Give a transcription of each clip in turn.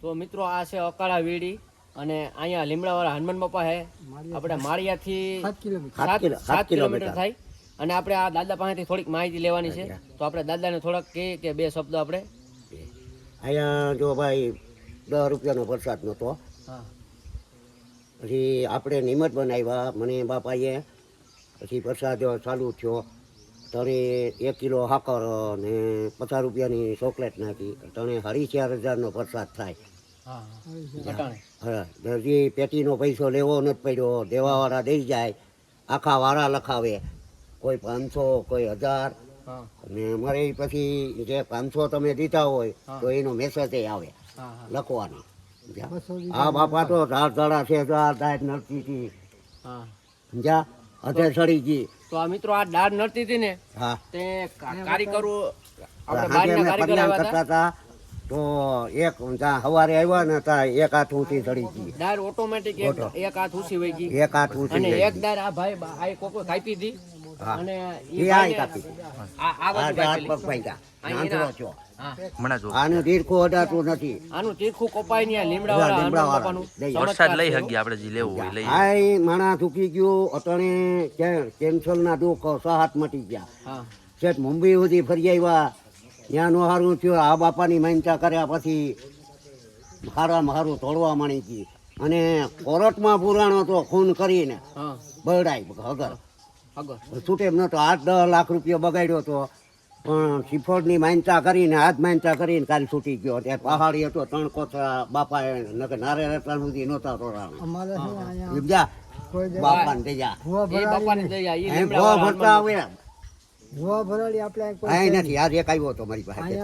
તો મિત્રો આ છે અકાળા વીડી અને અહીંયા લીમડાવાળા હનુમાન બાપા હે. આપણે માળિયાથી સાત કિલોમીટર. થાય. અને આપણે આ દાદા પાસેથી થોડીક માહિતી લેવાની છે. તો આપણે દાદાને થોડાક કહીએ કે બે શબ્દ આપણે. અહીંયા જો ભાઈ દસ રૂપિયાનો વરસાદ નહોતો. પછી આપણે નિમત બનાવ્યા. મને બાપાએ પછી વરસાદ ચાલુ થયો. તણે એક કિલો હાકર ને પચાસ રૂપિયાની ચોકલેટ નાખી. તણે હરી ચાર હજારનો વરસાદ થાય. હા. દરજી પેટીનો પૈસો લેવો નથી પડ્યો દેવાવાળા દઈ જાય આખા વાળા લખાવે. કોઈ પાંચસો કોઈ હજાર. અને અમારે પછી જે પાંચસો તમે દીધા હોય તો એનો મેસેજ આવે હા હા. લખવાનો. આ બાપા તો ધાર ધડા છે ધાર ધાર નડતી હતી. હા. જા અધે સડી ગઈ. તો આ મિત્રો આ દાળ નડતી હતી ને હા. તે કારીગરો આપણે હાજે બહારના કારીગર આવ્યા હતા. તો એક સવારે આવ્યા ને ત્યાં એક હાથ ઊંચી ચડી ગઈ. દાર ઓટોમેટિક એક હાથ ઊંચી વહી ગઈ. એક હાથ ઊંચી અને એક દાર આ ભાઈ આ કોકો કાપી હતી. અને એ ઈ કાપી. આ આ આ બાજુ હાથ પગ આ. આનું અડાતું નથી. આનું ને લીમડા વાળા વરસાદ લઈ હગી આપણે જે લેવું હોય લઈ આ માણા થૂકી ગયું અટણે કેન્સલ ના દુઃખ સાહત મટી ગયા. હા. મુંબઈ સુધી ફરી આવ્યા. ત્યાં હારું સારું થયું. આ બાપાની માનતા કર્યા પછી હારામાં હારું તોડવા માંડી ગઈ. અને કોર્ટમાં પુરાણો તો ખૂન કરીને હા. બરડાઈ હગર. છૂટે એમ નતો આઠ દસ લાખ રૂપિયા બગાડ્યો હતો પણ શ્રીફળની માનતા કરીને હાથ માનતા કરીને કાલે છૂટી ગયો. ત્યાં પહાડી હતો ત્રણ કોથળા બાપા નકર નારે રતન સુધી નહોતા તોડાણા. ને બાપાને દયા. બાપાની દયા ભરતા હનુમાન આવે ભૂવા ભરાડી આપણે અહીં નથી આજ એક આવ્યો હતો મારી પાસે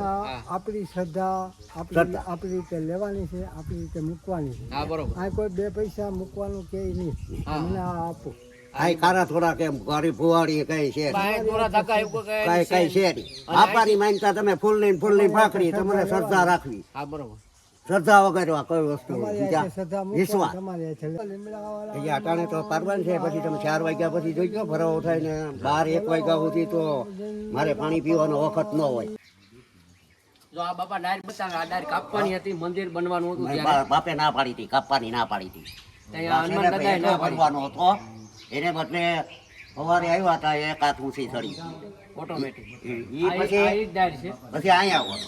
આપણી શ્રદ્ધા આપણી આપણી રીતે લેવાની છે આપણી રીતે મૂકવાની છે. હા બરોબર. આ કોઈ બે પૈસા મૂકવાનું કે નહીં. હા. મને આ આપો. અહીં કારા થોડા કેમ મારી ફુવાડી કઈ છે બાય થોડા ધક્કા એવું કઈ કઈ કઈ છે નહીં. બાપાની માનતા તમે ફૂલ લઈને ફૂલ લઈને ફાકડી તમારે શ્રદ્ધા રાખવી. હા બરોબર. શ્રદ્ધા વગર કોઈ વસ્તુ વિશ્વાસ. અટાણે તો પારવાન છે પછી તમે ચાર વાગ્યા પછી જોઈ ગયો ભરાવો થાય ને બાર એક વાગ્યા સુધી તો મારે પાણી પીવાનો વખત ન હોય. જો આ બાપા ડાયર બતાવે આ ડાયર કાપવાની હતી મંદિર બનવાનું હતું બાપે ના પાડી હતી કાપવાની ના પાડી હતી. ત્યાં હનુમાન દાદાએ ના હતો. એને બદલે સવારે આવ્યા હતા એક હાથ ઊંચી ચડી. ઓટોમેટિક પછી અહીંયા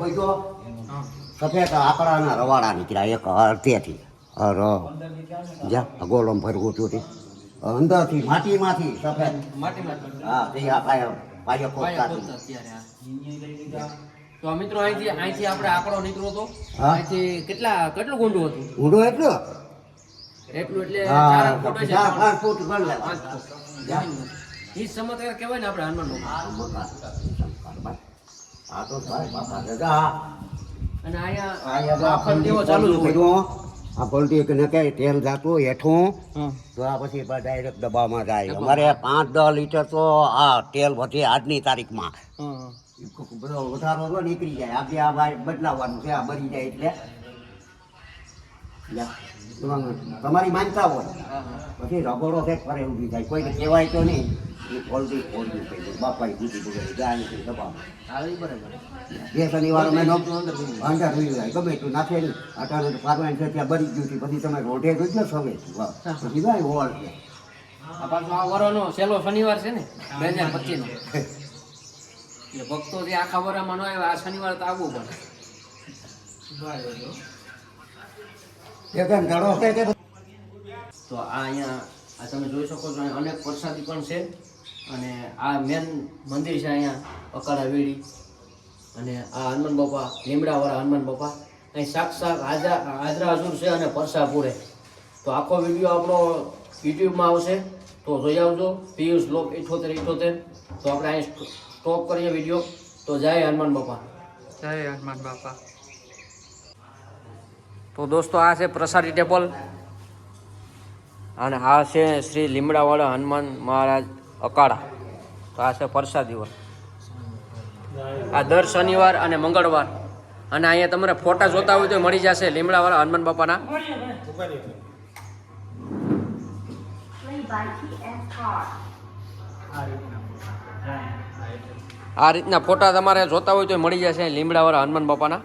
ખોદ્યો. સફેદ આકડાના રવાડા નીકળ્યા એક અડધેથી. અર જ્યાં ગોલમ ભરવું હતું તે. અંદરથી માટીમાંથી સફેદ. હા તે આ પાયો પાયો હા. તો આ મિત્રો અહીંથી અહીંથી આપણે આંકડો નીકળ્યો હતો અહીંથી કેટલા કેટલું ગુંડું હતું? ઊંડું એટલો? એટલું એટલે ચાર ફૂટ હશે. ચાર પાંચ ફૂટ ગણ લે. ઈ ચમત્કાર કહેવાય ને આપણે હનુમાન આ તો ભાઈ બાપા દાદા અને અહીંયા અહીંયા જો આ આખો દેવો ચાલુ જ હોય. આ પલટી કે નકે તેલ જાતું હેઠું. તો આ પછી ડાયરેક્ટ ડબ્બામાં જાય. અમારે પાંચ દસ લીટર તો આ તેલ વધે આજની તારીખમાં. બધો વધારો તો નીકળી જાય. આજે આ ભાઈ બદલાવવાનું છે આ બળી જાય એટલે. તમારી માનતા હોય. પછી રગોડો છે ફરે ઊભી થાય. કોઈને કહેવાય તો નહીં. એ ફોલ્ટી ફોલ્ટી થઈ ગયું બાપાએ કીધી બધું જાય નથી દબાવ. બે શનિવાર મેં નો અંદર ભરી જાય. જાય. ગમે તું નાખે નહીં. અટાણે પારવાન છે ત્યાં બરી ગયું છે. પછી તમે રોઢે જોઈ લો સવે પછી જાય હોળ છે. આ વરોનો છેલ્લો શનિવાર છે ને બે હજાર એટલે ભક્તો જે આખા વરામાં ન આવ્યા આ શનિવાર તો આવવું પડે. કે તો આ અહીંયા આ તમે જોઈ શકો છો અહીંયા અનેક પ્રસાદી પણ છે. અને આ મેન મંદિર છે અહીંયા અકાળા વેડી અને આ હનુમાન બાપા લીમડાવાળા હનુમાન બાપા. અહીં સાક્ષાત હાજરા હાજરા હજુર છે અને પરસા પૂરે તો આખો વીડિયો આપણો યુટ્યુબમાં આવશે તો જોઈ આવજો. પિયુષ લોક ઇઠોતેર ઇઠોતેર. તો આપણે અહીં સ્ટોપ કરીએ વીડિયો. તો જય હનુમાન બાપા. જય હનુમાન બાપા. તો દોસ્તો આ છે પ્રસાદી ટેબલ. અને આ છે શ્રી લીમડાવાળા હનુમાન મહારાજ અકાળા. તો આ છે પ્રસાદીઓ આ દર શનિવાર અને મંગળવાર. અને અહીંયા તમારે ફોટા જોતા હોય તો મળી જશે લીમડાવાળા હનુમાન બાપાના. આ રીતના ફોટા તમારે જોતા હોય તો મળી જશે લીમડાવાળા હનુમાન બાપાના.